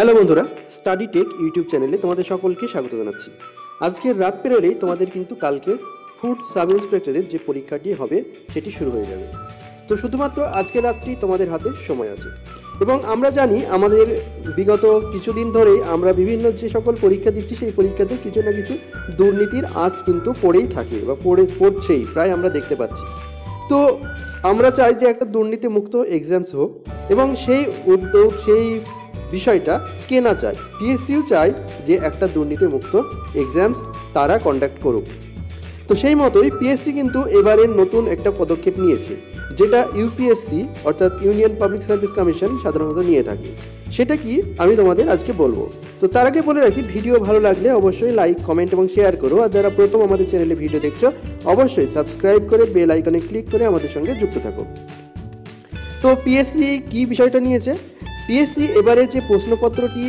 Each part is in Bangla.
হ্যালো বন্ধুরা স্টাডি টেক ইউটিউব চ্যানেলে তোমাদের সকলকে স্বাগত জানাচ্ছি। আজকের রাত পেরোলেই তোমাদের কিন্তু কালকে ফুড সাব ইন্সপেক্টরের যে পরীক্ষাটি হবে, সেটি শুরু হয়ে যাবে। তো শুধুমাত্র আজকের রাতটি তোমাদের হাতে সময় আছে। এবং আমরা জানি আমাদের বিগত কিছুদিন ধরেই আমরা বিভিন্ন যে সকল পরীক্ষা দিচ্ছি, সেই পরীক্ষাতে কিছু না কিছু দুর্নীতির আঁচ কিন্তু পড়েই থাকে বা পড়ে, পড়ছেই, প্রায় আমরা দেখতে পাচ্ছি। তো আমরা চাই যে একটা দুর্নীতি মুক্ত এক্সামস হোক এবং সেই উদ্যোগ, সেই বিষয়টা কে না চায় পিএসসিও চায় যে একটা দুর্নীতিমুক্ত এক্সামস তারা কন্ডাক্ট করুক। তো সেই মতোই পিএসসি কিন্তু এবারের নতুন একটা পদক্ষেপ নিয়েছে, যেটা ইউপিএসসি অর্থাৎ ইউনিয়ন পাবলিক সার্ভিস কমিশন সাধারণত নিয়ে থাকে। সেটা কি আমি তোমাদের আজকে বলব। তো তার আগে বলে রাখি, ভিডিও ভালো লাগলে অবশ্যই লাইক কমেন্ট এবং শেয়ার করো। আর যারা প্রথম আমাদের চ্যানেলে ভিডিও দেখছ, অবশ্যই সাবস্ক্রাইব করে বেল আইকনে ক্লিক করে আমাদের সঙ্গে যুক্ত থাকো। তো পিএসসি কি বিষয়টা নিয়েছে? পিএসসি এবারে যে প্রশ্নপত্রটি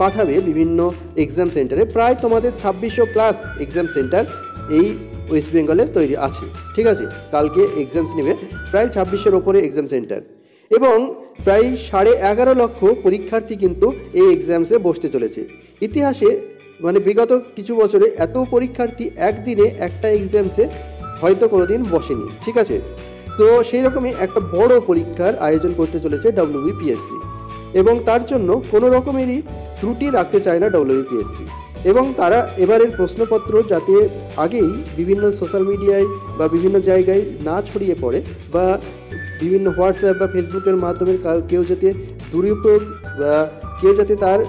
পাঠাবে বিভিন্ন এক্সাম সেন্টারে প্রায় তোমাদের ছাব্বিশশো প্লাস এক্সাম সেন্টার এই ওয়েস্ট বেঙ্গলে তৈরি আছে। ঠিক আছে? কালকে এক্সামস নেবে, প্রায় ছাব্বিশের ওপরে এক্সাম সেন্টার এবং প্রায় সাড়ে এগারো লক্ষ পরীক্ষার্থী কিন্তু এই এক্সামসে বসতে চলেছে। ইতিহাসে মানে বিগত কিছু বছরে এত পরীক্ষার্থী একদিনে একটা এক্সামসে হয়তো কোনোদিন বসেনি। ঠিক আছে? তো সেই রকমই একটা বড় পরীক্ষার আয়োজন করতে চলেছে ডাব্লিউবিপিএসসি এবং তার জন্য কোনো রকমেরই ত্রুটি রাখতে চায় না ডাব্লিউবিপিএসসি এবং তারা এবারের প্রশ্নপত্র যাতে আগেই বিভিন্ন সোশ্যাল মিডিয়ায় বা বিভিন্ন জায়গায় না ছড়িয়ে পড়ে বা বিভিন্ন হোয়াটসঅ্যাপ বা ফেসবুকের মাধ্যমে কেউ যাতে দুরুপয়োগ বা কেউ যাতে তার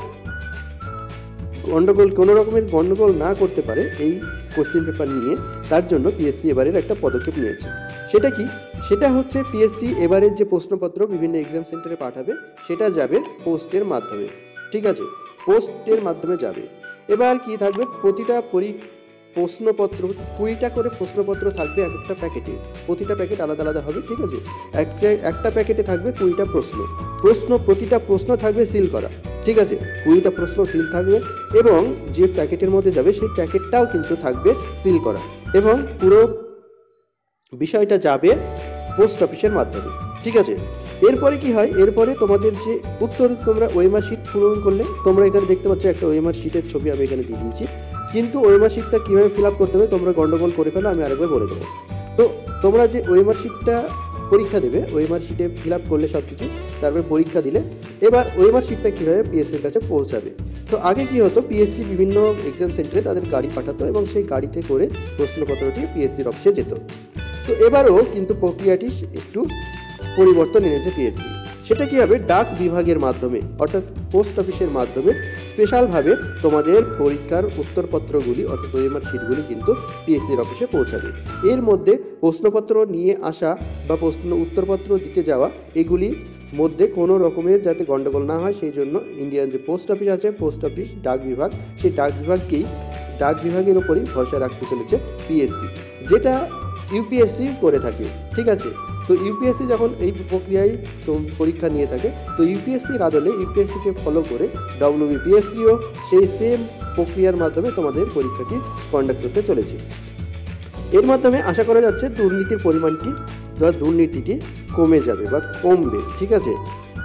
গণ্ডগোল কোনো রকমের গণ্ডগোল না করতে পারে এই কোশ্চেন পেপার নিয়ে, তার জন্য পিএসসি এবারের একটা পদক্ষেপ নিয়েছে। সেটা কি? সেটা হচ্ছে পিএসসি এবারের যে প্রশ্নপত্র বিভিন্ন এক্সাম সেন্টারে পাঠাবে, সেটা যাবে পোস্টের মাধ্যমে। ঠিক আছে? পোস্টের মাধ্যমে যাবে। এবার কি থাকবে? প্রতিটা পরি, প্রশ্নপত্র, কুড়িটা করে প্রশ্নপত্র থাকবে এক একটা প্যাকেটে প্রতিটা প্যাকেট আলাদা আলাদা হবে, ঠিক আছে? একটা একটা প্যাকেটে থাকবে কুড়িটা প্রশ্ন। প্রশ্ন, প্রতিটা প্রশ্ন থাকবে সিল করা। ঠিক আছে? কুড়িটা প্রশ্ন সিল থাকবে এবং যে প্যাকেটের মধ্যে যাবে, সেই প্যাকেটটাও কিন্তু থাকবে সিল করা। এবং পুরো বিষয়টা যাবে পোস্ট অফিসের মাধ্যমে, ঠিক আছে? এরপরে কি হয়? এরপরে তোমাদের যে উত্তর তোমরা ওয়েমার শিট পূরণ করলে, তোমরা এখানে দেখতে পাচ্ছ একটা ওয়েমার শিটের ছবি আমি এখানে দিয়ে দিয়েছি। কিন্তু ওয়েমার শিটটা কীভাবে ফিল আপ করতে হবে তোমরা গন্ডগোল করে ফেলো, আমি আরেকবার বলে দেবো। তো তোমরা যে ওয়েমার শিটটা পরীক্ষা দেবে ওয়েমার শিটে ফিল আপ করলে সব কিছু তারপরে পরীক্ষা দিলে, এবার ওয়েমার শিটটা কীভাবে পিএসসির কাছে পৌঁছাবে? তো আগে কি হতো? পিএসসি বিভিন্ন এক্সাম সেন্টারে তাদের গাড়ি পাঠাতো এবং সেই গাড়িতে করে প্রশ্নপত্রটি পিএসসির অফিসে যেত। তো এবারও কিন্তু প্রক্রিয়াটি একটু পরিবর্তন এনেছে পিএসসি সেটা কি হবে ডাক বিভাগের মাধ্যমে, অর্থাৎ পোস্ট অফিসের মাধ্যমে স্পেশালভাবে তোমাদের পরীক্ষার উত্তরপত্রগুলি, অর্থাৎ ওএমআর শিটগুলি কিন্তু পিএসসির অফিসে পৌঁছাবে। এর মধ্যে প্রশ্নপত্র নিয়ে আসা বা প্রশ্ন উত্তরপত্র দিতে যাওয়া, এগুলি মধ্যে কোনো রকমের যাতে গণ্ডগোল না হয়, সেই জন্য ইন্ডিয়ান যে পোস্ট অফিস আছে, পোস্ট অফিস, ডাক বিভাগ, সেই ডাক বিভাগকেই, ডাক বিভাগের ওপরই ভরসা রাখতে চলেছে পিএসসি যেটা ইউপিএসসি করে থাকে, ঠিক আছে? তো ইউপিএসসি যখন এই প্রক্রিয়ায় তো পরীক্ষা নিয়ে থাকে, তো ইউপিএসসির আদলে ইউপিএসসিকে ফলো করে ডব্লিউবিপিএসসিও সেই সেম প্রক্রিয়ার মাধ্যমে তোমাদের পরীক্ষাটি কন্ডাক্ট করতে চলেছে। এর মাধ্যমে আশা করা যাচ্ছে দুর্নীতির পরিমাণটি বা দুর্নীতিটি কমে যাবে বা কমবে, ঠিক আছে?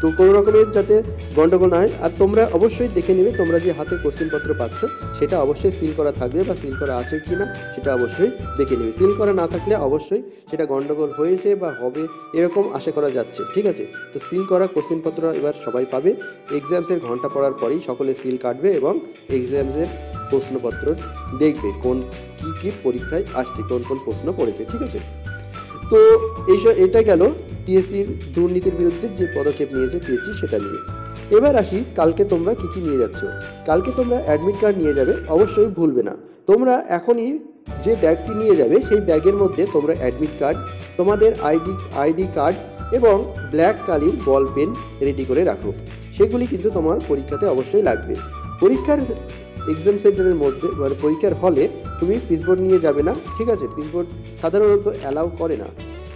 তো কোনো রকমের যাতে গণ্ডগোল না হয়, আর তোমরা অবশ্যই দেখে নেবে তোমরা যে হাতে কোশ্চেনপত্র পাচ্ছ, সেটা অবশ্যই সিল করা থাকবে বা সিল করা আছে কি না সেটা অবশ্যই দেখে নেবে। সিল করা না থাকলে অবশ্যই সেটা গণ্ডগোল হয়েছে বা হবে এরকম আশা করা যাচ্ছে, ঠিক আছে? তো সিল করা কোশ্চেনপত্র এবার সবাই পাবে। এক্সামসের ঘণ্টা পড়ার পরেই সকলে সিল কাটবে এবং এক্সামসের প্রশ্নপত্র দেখবে কোন কী কী পরীক্ষায় আসছে, কোন কোন প্রশ্ন পড়েছে, ঠিক আছে? তো এইসব, এটা গেল। পিএসসির দুর্নীতির বিরুদ্ধে যে পদক্ষেপ নিয়েছে পিএসসি সেটা নিয়ে। এবার আসি, কালকে তোমরা কী কী নিয়ে যাচ্ছ? কালকে তোমরা অ্যাডমিট কার্ড নিয়ে যাবে, অবশ্যই ভুলবে না। তোমরা এখনই যে ব্যাগটি নিয়ে যাবে, সেই ব্যাগের মধ্যে তোমরা অ্যাডমিট কার্ড তোমাদের আইডি আইডি কার্ড এবং ব্ল্যাক কালির বল পেন রেডি করে রাখো। সেগুলি কিন্তু তোমার পরীক্ষাতে অবশ্যই লাগবে। পরীক্ষার এক্সাম সেন্টারের মধ্যে মানে পরীক্ষার হলে তুমি পিসবোর্ড নিয়ে যাবে না, ঠিক আছে? পিসবোর্ড সাধারণত অ্যালাউ করে না।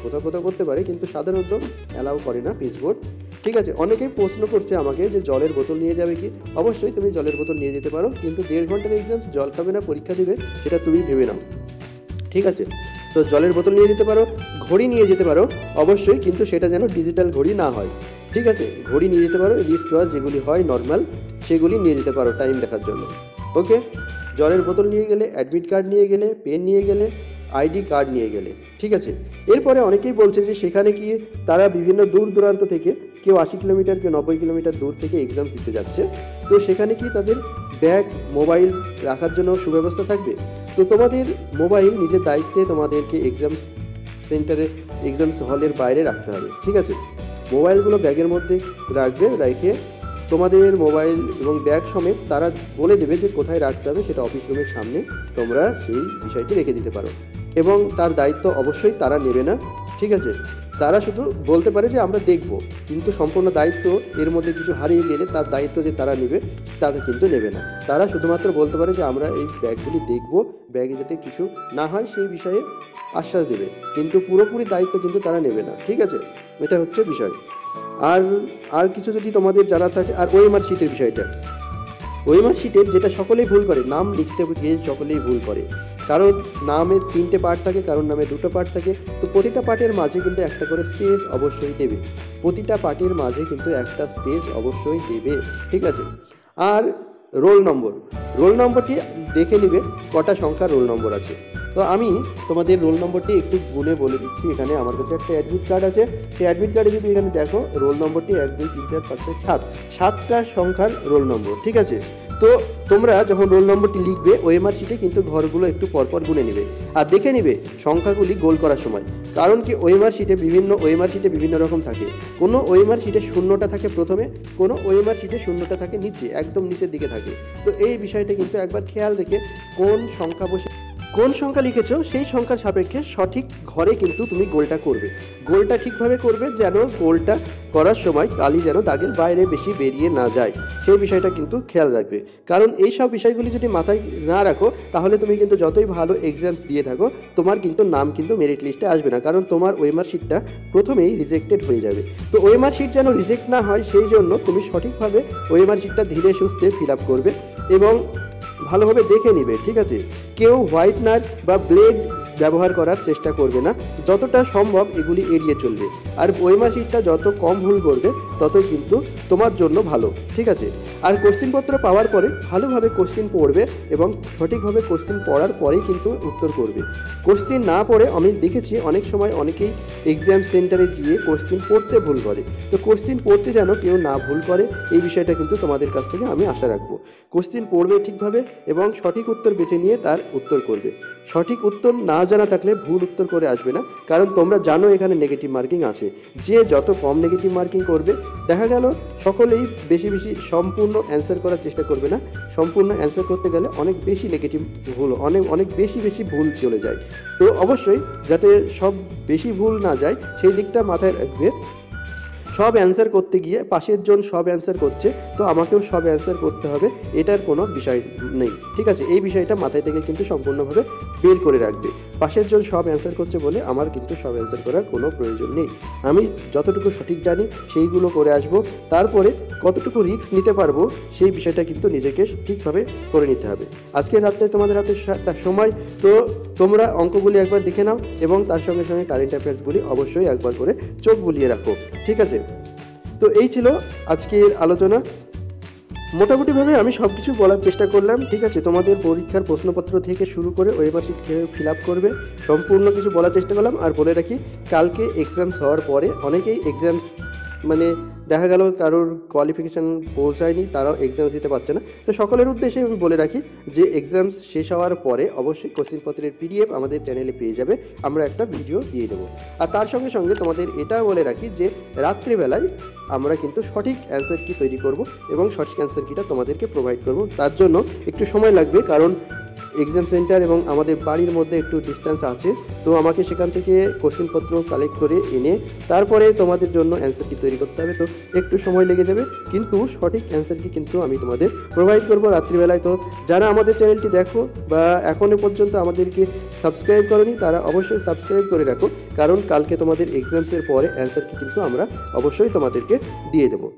কোথাও কোথাও করতে পারে, কিন্তু সাধারণত অ্যালাউ করে না পিসবোর্ড ঠিক আছে, অনেকেই প্রশ্ন করছে আমাকে যে জলের বোতল নিয়ে যাবে কি? অবশ্যই তুমি জলের বোতল নিয়ে যেতে পারো, কিন্তু দেড় ঘণ্টার এক্সাম জল খাবে না, পরীক্ষা দেবে, সেটা তুমি ভেবে নাও। ঠিক আছে, তো জলের বোতল নিয়ে যেতে পারো, ঘড়ি নিয়ে যেতে পারো, অবশ্যই, কিন্তু সেটা যেন ডিজিটাল ঘড়ি না হয়। ঠিক আছে, ঘড়ি নিয়ে যেতে পারো রিস্ট ওয়াচ যেগুলি হয় নর্মাল সেগুলি নিয়ে যেতে পারো টাইম দেখার জন্য। ওকে জলের বোতল নিয়ে গেলে অ্যাডমিট কার্ড নিয়ে গেলে পেন নিয়ে গেলে আইডি কার্ড নিয়ে গেলে, ঠিক আছে? এরপরে অনেকেই বলছে যে সেখানে কি তারা বিভিন্ন দূর দূরান্ত থেকে, কেউ আশি কিলোমিটার, কেউ নব্বই কিলোমিটার দূর থেকে এক্সাম দিতে যাচ্ছে। তো সেখানে কি তাদের ব্যাগ, মোবাইল রাখার জন্য সুব্যবস্থা থাকবে? তো তোমাদের মোবাইল নিজের দায়িত্বে তোমাদেরকে এক্সাম সেন্টারে এক্সাম হলের বাইরে রাখতে হবে, ঠিক আছে? মোবাইলগুলো ব্যাগের মধ্যে রাখবে, রেখে তোমাদের মোবাইল এবং ব্যাগ সমেত তারা বলে দেবে যে কোথায় রাখতে হবে, সেটা অফিস রুমের সামনে তোমরা সেই বিষয়টি রেখে দিতে পারো। এবং তার দায়িত্ব অবশ্যই তারা নেবে না, ঠিক আছে? তারা শুধু বলতে পারে যে আমরা দেখব, কিন্তু সম্পূর্ণ দায়িত্ব এর মধ্যে কিছু হারিয়ে গেলে তার দায়িত্ব যে তারা নেবে তা কিন্তু নেবে না। তারা শুধুমাত্র বলতে পারে যে আমরা এই ব্যাগগুলি দেখব, ব্যাগে যাতে কিছু না হয় সেই বিষয়ে আশ্বাস দেবে, কিন্তু পুরোপুরি দায়িত্ব কিন্তু তারা নেবে না, ঠিক আছে? এটা হচ্ছে বিষয়। আর আর কিছু যদি তোমাদের জানা থাকে, আর ওএমআর শিটের বিষয়টা। ওএমআর শিটের যেটা সকলেই ভুল করে, নাম লিখতে গিয়ে সকলেই ভুল করে। কারণ নামে তিনটে পার্ট থাকে, কারণ নামে দুটো পার্ট থাকে, তো প্রতিটা পার্টের মাঝে কিন্তু একটা করে স্পেস অবশ্যই দেবে। প্রতিটা পার্টের মাঝে কিন্তু একটা স্পেস অবশ্যই দেবে, ঠিক আছে? আর রোল নম্বর রোল নম্বরটি দেখে নিবে, কটা সংখ্যার রোল নম্বর আছে। তো আমি তোমাদের রোল নম্বরটি একটু গুনে বলে দিচ্ছি, এখানে আমার কাছে একটা অ্যাডমিট কার্ড আছে। সেই অ্যাডমিট কার্ডে যদি এখানে দেখো রোল নম্বরটি এক, দুই, তিন, চার, পাঁচ, ছয়, সাত। সাতটা সংখ্যার রোল নম্বর ঠিক আছে? তো তোমরা যখন রোল নম্বরটি লিখবে ওএমআর শিটে কিন্তু ঘরগুলো একটু পরপর গুনে নেবে। আর দেখে নিবে সংখ্যাগুলি গোল করার সময়। কারণ কি ওএমআর শিটে বিভিন্ন ওএমআর শিটে বিভিন্ন রকম থাকে। কোনো ওএমআর শিটে শূন্যটা থাকে প্রথমে, কোনো ওএমআর শিটে শূন্যটা থাকে নিচে, একদম নিচের দিকে থাকে। তো এই বিষয়টা কিন্তু একবার খেয়াল রেখে কোন সংখ্যা বসে কোন সংখ্যা লিখেছো, সেই সংখ্যার সাপেক্ষে সঠিক ঘরে কিন্তু তুমি গোলটা করবে। গোলটা ঠিকভাবে করবে যেন গোলটা করার সময় কালি যেন দাগের বাইরে বেশি বেরিয়ে না যায়। সেই বিষয়টা কিন্তু খেয়াল রাখবে। কারণ এই সব বিষয়গুলি যদি মাথায় না রাখো, তাহলে তুমি কিন্তু যতই ভালো এক্সাম দিয়ে থাকো, তোমার কিন্তু নাম কিন্তু মেরিট লিস্টে আসবে না। কারণ তোমার ওয়েমার শিটটা প্রথমেই রিজেক্টেড হয়ে যাবে। তো ওয়েমার শিট যেন রিজেক্ট না হয়, সেই জন্য তুমি সঠিকভাবে ওয়েমার শিটটা ধীরে সুস্থে ফিল আপ করবে এবং ভালোভাবে দেখে নিবে ঠিক আছে? কেউ হোয়াইটনার বা ব্লেড ব্যবহার করার চেষ্টা করবে না। যতটা সম্ভব এগুলি এড়িয়ে চলবে। আর বইমাসিকটা যত কম ভুল করবে, ততই কিন্তু তোমার জন্য ভালো। ঠিক আছে? আর কোশ্চিনপত্র পাওয়ার পরে ভালোভাবে কোশ্চিন পড়বে এবং সঠিকভাবে কোশ্চিন পড়ার পরেই কিন্তু উত্তর করবে। কোশ্চিন না পড়ে আমি দেখেছি অনেক সময় অনেকেই এক্সাম সেন্টারে গিয়ে কোশ্চিন পড়তে ভুল করে। তো কোশ্চিন পড়তে যেন কেউ না ভুল করে, এই বিষয়টা কিন্তু তোমাদের কাছ থেকে আমি আশা রাখব। কোশ্চিন পড়বে ঠিকভাবে এবং সঠিক উত্তর বেছে নিয়ে তার উত্তর করবে। সঠিক উত্তর না জানা থাকলে ভুল উত্তর করে আসবে না, কারণ তোমরা জানো এখানে নেগেটিভ মার্কিং আছে। যে যত কম নেগেটিভ মার্কিং করবে, দেখা গেল সকলেই বেশি বেশি সম্পূর্ণ অ্যান্সার করার চেষ্টা করবে না। সম্পূর্ণ অ্যান্সার করতে গেলে অনেক বেশি নেগেটিভ ভুল, অনেক অনেক বেশি বেশি ভুল চলে যায়। তো অবশ্যই যাতে সব বেশি ভুল না যায়, সেই দিকটা মাথায় রাখবে। সব অ্যান্সার করতে গিয়ে পাশের জন সব অ্যান্সার করছে, তো আমাকেও সব অ্যান্সার করতে হবে, এটার কোনো বিষয় নেই। ঠিক আছে, এই বিষয়টা মাথায় থেকে কিন্তু সম্পূর্ণভাবে বের করে রাখবে। পাশের জন সব অ্যান্সার করছে বলে আমার কিন্তু সব অ্যান্সার করার কোনো প্রয়োজন নেই। আমি যতটুকু সঠিক জানি সেইগুলো করে আসব। তারপরে কতটুকু রিস্ক নিতে পারব সেই বিষয়টা কিন্তু নিজেকে ঠিকভাবে করে নিতে হবে। আজকে রাত্রে তোমাদের হাতে একটা সময়, তো তোমরা অঙ্কগুলি একবার দেখে নাও এবং তার সঙ্গে সঙ্গে কারেন্ট অ্যাফেয়ার্সগুলি অবশ্যই একবার করে চোখ বুলিয়ে রাখো। ঠিক আছে? তো এই ছিল আজকের আলোচনা। মোটামুটিভাবে আমি সব কিছু বলার চেষ্টা করলাম, ঠিক আছে? তোমাদের পরীক্ষার প্রশ্নপত্র থেকে শুরু করে ওয়েবার শিট কীভাবে ফিল আপ করবে, সম্পূর্ণ কিছু বলার চেষ্টা করলাম। আর বলে রাখি, কালকে এক্সামস হওয়ার পরে অনেকেই এক্সামস মানে দেখা গেল কারোর কোয়ালিফিকেশান পৌঁছায়নি, তারাও এক্সাম দিতে পারছে না। তো সকলের উদ্দেশ্যে আমি বলে রাখি যে এক্সাম শেষ হওয়ার পরে অবশ্যই কোশ্চিনপত্রের পিডিএফ আমাদের চ্যানেলে পেয়ে যাবে। আমরা একটা ভিডিও দিয়ে দেবো। আর তার সঙ্গে সঙ্গে তোমাদের এটা বলে রাখি যে রাত্রিবেলায় আমরা কিন্তু সঠিক অ্যান্সার কি তৈরি করব এবং সঠিক অ্যান্সার কিটা তোমাদেরকে প্রোভাইড করব। তার জন্য একটু সময় লাগবে কারণ এক্সাম সেন্টার এবং আমাদের বাড়ির মধ্যে একটু ডিস্টেন্স আছে। তো আমাকে সেখান থেকে কোশ্চেনপত্র কালেক্ট করে এনে তারপরে তোমাদের জন্য অ্যান্সার কি তৈরি করতে হবে। তো একটু সময় লেগে যাবে, কিন্তু সঠিক অ্যান্সার কি কিন্তু আমি তোমাদের প্রোভাইড করব রাত্রিবেলায়। তো যারা আমাদের চ্যানেলটি দেখো বা এখনও পর্যন্ত আমাদেরকে সাবস্ক্রাইব করনি, তারা অবশ্যই সাবস্ক্রাইব করে রাখো। কারণ কালকে তোমাদের এক্সামসের পরে অ্যান্সার কি কিন্তু আমরা অবশ্যই তোমাদেরকে দিয়ে দেবো।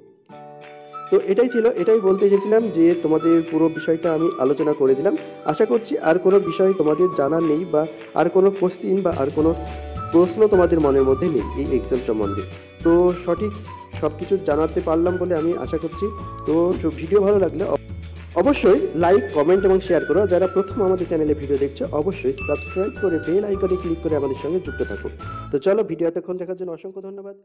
তো এটাই ছিল, এটাই বলতে এসেছিলাম যে তোমাদের পুরো বিষয়টা আমি আলোচনা করে দিলাম। আশা করছি আর কোনো বিষয় তোমাদের জানা নেই বা আর কোনো কোশ্চিন বা আর কোনো প্রশ্ন তোমাদের মনের মধ্যে নেই এই এক্সাম সম্বন্ধে। তো সঠিক সব কিছু জানাতে পারলাম বলে আমি আশা করছি। তো ভিডিও ভালো লাগলে অবশ্যই লাইক কমেন্ট এবং শেয়ার করো। যারা প্রথম আমাদের চ্যানেলে ভিডিও দেখছ, অবশ্যই সাবস্ক্রাইব করে বেল আইকনে ক্লিক করে আমাদের সঙ্গে যুক্ত থাকো। তো চলো ভিডিও এতক্ষণ দেখার জন্য অসংখ্য ধন্যবাদ।